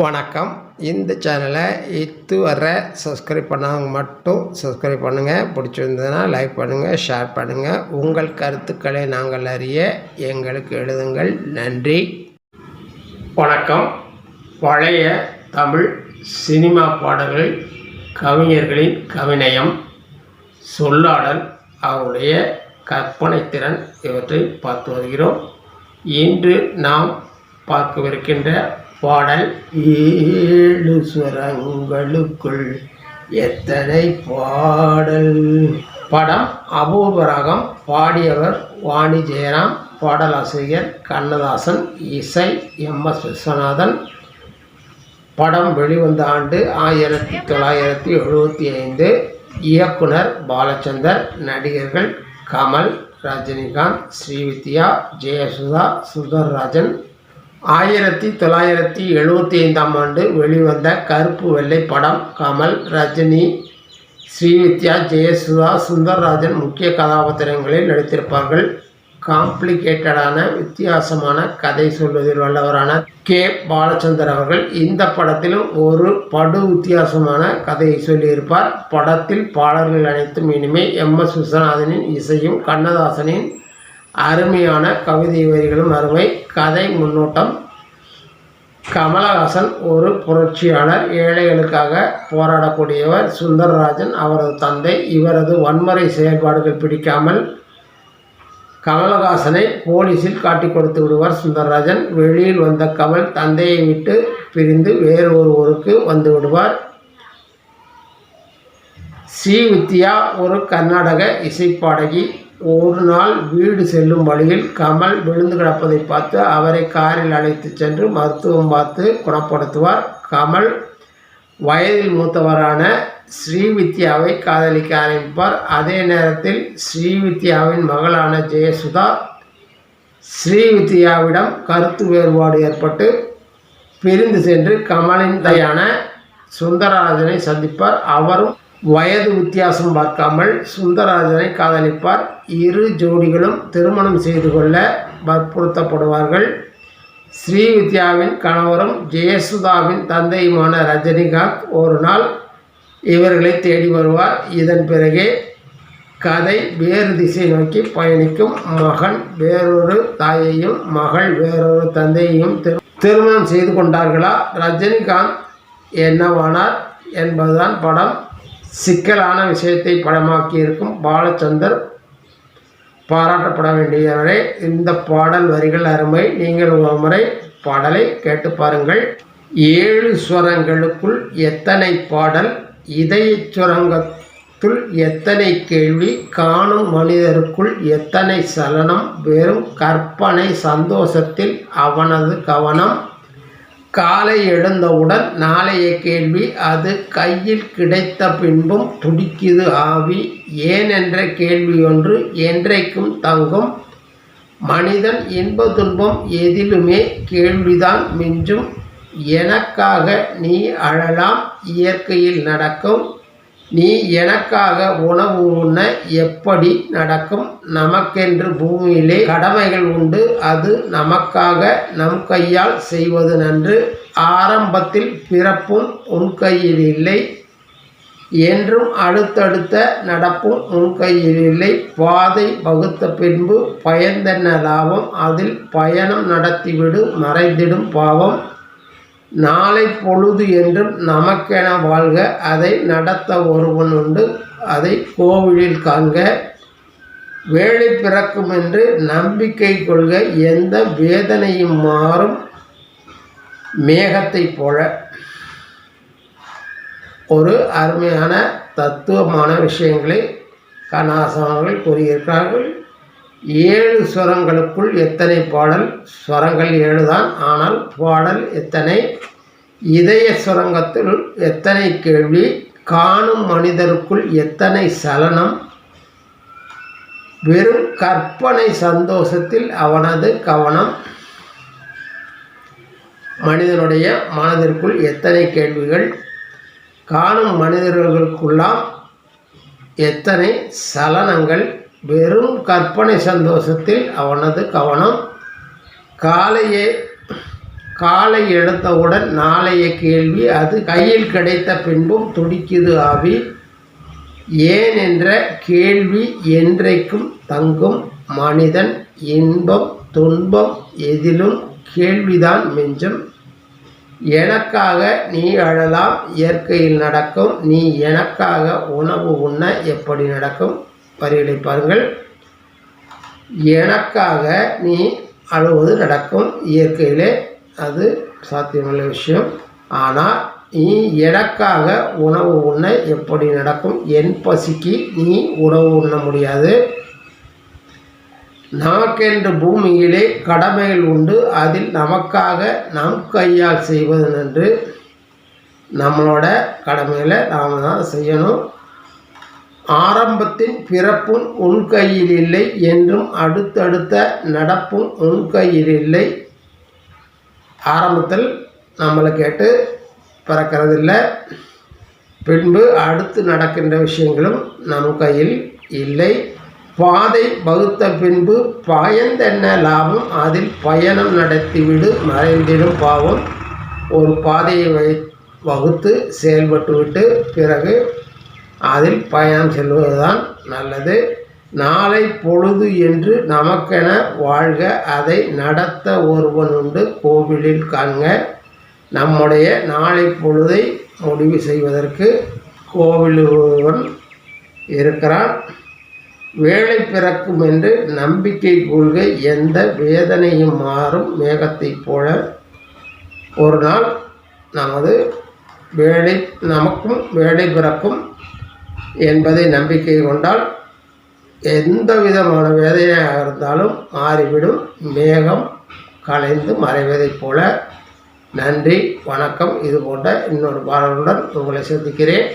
வணக்கம். இந்த சேனலை இதுவரை சப்ஸ்கிரைப் பண்ணவங்க மட்டும் சப்ஸ்கிரைப் பண்ணுங்கள் பிடிச்சிருந்ததுன்னா லைக் பண்ணுங்கள் ஷேர் பண்ணுங்கள் உங்கள் கருத்துக்களை நாங்கள் அறிய எங்களுக்கு எழுதுங்கள். நன்றி. வணக்கம். பழைய தமிழ் சினிமா பாடல்கள் கவிஞர்களின் கவிநயம் சொல்லாடல் அவருடைய கற்பனைத்திறன் இவற்றை பார்த்து வருகிறோம். இன்று நாம் பார்க்கவிருக்கின்ற பாடல் ஏழு சுரங்களுக்குள் எத்தனை பாடல்? படம் அபூர்வராகம் பாடியவர் வாணி ஜெயராம் பாடலாசிரியர் கண்ணதாசன் இசை எம் எஸ் விஸ்வநாதன். படம் வெளிவந்த ஆண்டு ஆயிரத்தி தொள்ளாயிரத்தி எழுபத்தி ஐந்து. இயக்குனர் பாலச்சந்தர் நடிகர்கள் கமல் ரஜினிகாந்த் ஸ்ரீவித்யா ஜெயசுதா சுந்தர்ராஜன் ஆயிரத்தி தொள்ளாயிரத்தி எழுபத்தி ஐந்தாம் ஆண்டு வெளிவந்த கருப்பு வெள்ளை படம் கமல் ரஜினி ஸ்ரீவித்யா ஜெயசுதா சுந்தர்ராஜன் முக்கிய கதாபாத்திரங்களில் நடித்திருப்பார்கள். காம்ப்ளிகேட்டடான வித்தியாசமான கதை சொல்வதில் வல்லவரான கே. பாலச்சந்தர் அவர்கள் இந்த படத்திலும் ஒரு படு வித்தியாசமான கதையை சொல்லியிருப்பார். படத்தில் பாடல்கள் அனைத்தும் இனிமே எம். எஸ். விஸ்வநாதனின் இசையும் கண்ணதாசனின் அருமையான கவிதை வரிகளும் அருமை. கதை முன்னோட்டம். கமலஹாசன் ஒரு புரட்சியாளர் ஏழைகளுக்காக போராடக்கூடியவர் சுந்தரராஜன் அவரது தந்தை. இவரது வன்முறை செயல்பாடுகள் பிடிக்காமல் கமலஹாசனை போலீஸில் காட்டிக் கொடுத்து விடுவார் சுந்தரராஜன். வெளியில் வந்த கமல் தந்தையை விட்டு பிரிந்து வேறு ஒரு ஊருக்கு வந்து விடுவார். ஸ்ரீ வித்யா ஒரு கர்நாடக இசைப்பாடகி ஒரு நாள் வீடு செல்லும் வழியில் கமல் விழுந்து கிடப்பதை பார்த்து அவரை காரில் அழைத்து சென்று மருத்துவம் பார்த்து குணப்படுத்துவார். கமல் வயதில் மூத்தவரான ஸ்ரீவித்யாவை காதலிக்க ஆரம்பிப்பார். அதே நேரத்தில் ஸ்ரீவித்யாவின் மகளான ஜெயசுதா ஸ்ரீவித்யாவிடம் கருத்து வேறுபாடு ஏற்பட்டு பிரிந்து சென்று கமலின் தயான சுந்தரராஜனை சந்திப்பார். அவரும் வயது வித்தியாசம் பார்க்காமல் சுந்தரராஜனை காதலிப்பார். இரு ஜோடிகளும் திருமணம் செய்து கொள்ள வற்புறுத்தப்படுவார்கள். ஸ்ரீவித்யாவின் கணவரும் ஜெயசுதாவின் தந்தையுமான ரஜினிகாந்த் ஒரு நாள் இவர்களை தேடி வருவார். இதன் பிறகே கதை வேறு திசை நோக்கி பயணிக்கும் மகன் வேறொரு தாயையும் மகள் வேறொரு தந்தையையும் திரு திருமணம் செய்து கொண்டார்களா? ரஜினிகாந்த் என்னவானார் என்பதுதான் படம். சிக்கலான விஷயத்தை படமாக்கியிருக்கும் பாலச்சந்தர் பாராட்டப்பட வேண்டியவரே இந்த பாடல் வரிகள் அருமை. நீங்கள் ஒரு முறை பாடலை கேட்டு பாருங்கள். ஏழு ஸ்வரங்களுக்குள் எத்தனை பாடல் இதய சுரங்கத்துள் எத்தனை கேள்வி காணும் மனிதருக்குள் எத்தனை சலனம் வெறும் கற்பனை சந்தோஷத்தில் அவனது கவனம் காலை எழுந்தவுடன் நாளைய கேள்வி அது கையில் கிடைத்த பின்பும் துடிக்குது ஆவி. ஏன் என்ற கேள்வி ஒன்று என்றைக்கும் தங்கும். மனிதன் இன்ப துன்பம் எதிலுமே கேள்விதான் மிஞ்சும். எனக்காக நீ அழலாம் இயற்கையில் நடக்கும். நீ எனக்காக உணவு உண்ண எப்படி நடக்கும்? நமக்கென்று பூமியிலே கடமைகள் உண்டு. அது நமக்காக நம் கையால் செய்வது நன்று. ஆரம்பத்தில் பிறப்பும் உன் கையில் இல்லை. என்றும் அடுத்தடுத்த நடப்பும் உன் கையில் இல்லை. பாதை வகுத்த பின்பு பயந்தென்ன லாபம்? அதில் பயணம் நடத்திவிடு. மறைந்திடும் பாவம். நாளை பொழுது என்றும் நமக்கென வாழ்க அதை நடத்த ஒருவன் உண்டு அதை கோவிலில் காண்க. வேலை பிறக்கும் என்று நம்பிக்கை கொள்க எந்த வேதனையும் மாறும் மேகத்தை போல. ஒரு அருமையான தத்துவமான விஷயங்களை கண்ணாசவர்கள் கூறியிருக்கிறார்கள். ஏழு ஸ்வரங்களுக்குள் எத்தனை பாடல்? ஸ்வரங்கள் ஏழு தான் ஆனால் பாடல் எத்தனை? இதய சுரங்கத்தில் எத்தனை கேள்வி? காணும் மனிதருக்குள் எத்தனை சலனம்? வெறும் கற்பனை சந்தோஷத்தில் அவனது கவனம். மனிதனுடைய மனதிற்குள் எத்தனை கேள்விகள்? காணும் மனிதர்களுக்குள்ளாம் எத்தனை சலனங்கள்? வெறும் கற்பனை சந்தோஷத்தில் அவனது கவனம் காலையே காலை எடுத்தவுடன் நாளைய கேள்வி அது கையில் கிடைத்த பின்பும் துடிக்குது ஆவி. ஏன் என்ற கேள்வி என்றைக்கும் தங்கும் மனிதன் இன்பம் துன்பம் எதிலும் கேள்விதான் மிஞ்சும். எனக்காக நீ அழலாம் இயற்கையில் நடக்கும் நீ எனக்காக உணவு உண்ண எப்படி நடக்கும்? வரிகளை பாருங்கள் எனக்காக நீ அழுவது நடக்கும். இயற்கையிலே அது சாத்தியமுள்ள விஷயம். ஆனால் நீ எனக்காக உணவு உண்ண எப்படி நடக்கும்? என் பசிக்கு நீ உணவு உண்ண முடியாது. நமக்கென்று பூமியிலே கடமைகள் உண்டு. அதில் நமக்காக நம் கையால் செய்வது என்று நம்மளோட கடமைகளை நாம் தான் செய்யணும். ஆரம்பத்தின் பிறப்பும் உன் கையில் இல்லை என்றும் அடுத்தடுத்த நடப்பும் உன் கையில் இல்லை. ஆரம்பத்தில் நம்மளை கேட்டு பிறக்கிறதில்லை. பின்பு அடுத்து நடக்கின்ற விஷயங்களும் நம் கையில் இல்லை. பாதை வகுத்த பின்பு பயந்தென்ன லாபம்? அதில் பயணம் நடத்திவிடு மறைந்திடும் பாவம். ஒரு பாதையை வை வகுத்து செயல்பட்டுவிட்டு பிறகு அதில் பயணம் செல்வதுதான் நல்லது. நாளை பொழுது என்று நமக்கென வாழ்க அதை நடத்த ஒருவன் உண்டு கோவிலில் காண்க. நம்முடைய நாளை பொழுதை முடிவு செய்வதற்கு கோவில் ஒருவன் இருக்கிறான். வேலை பிறக்கும் என்று நம்பிக்கை கொள்கை எந்த வேதனையும் மாறும் மேகத்தைப் போல. ஒரு நாள் நமது வேலை நமக்கும் வேலை பிறக்கும் என்பதை நம்பிக்கை கொண்டால் எந்த விதமான வேதனையாக இருந்தாலும் மாறிவிடும். மேகம் கலைந்து மறைவதைப் போல. நன்றி வணக்கம். இது போன்ற இன்னொரு பாடலுடன் உங்களை சந்திக்கிறேன்.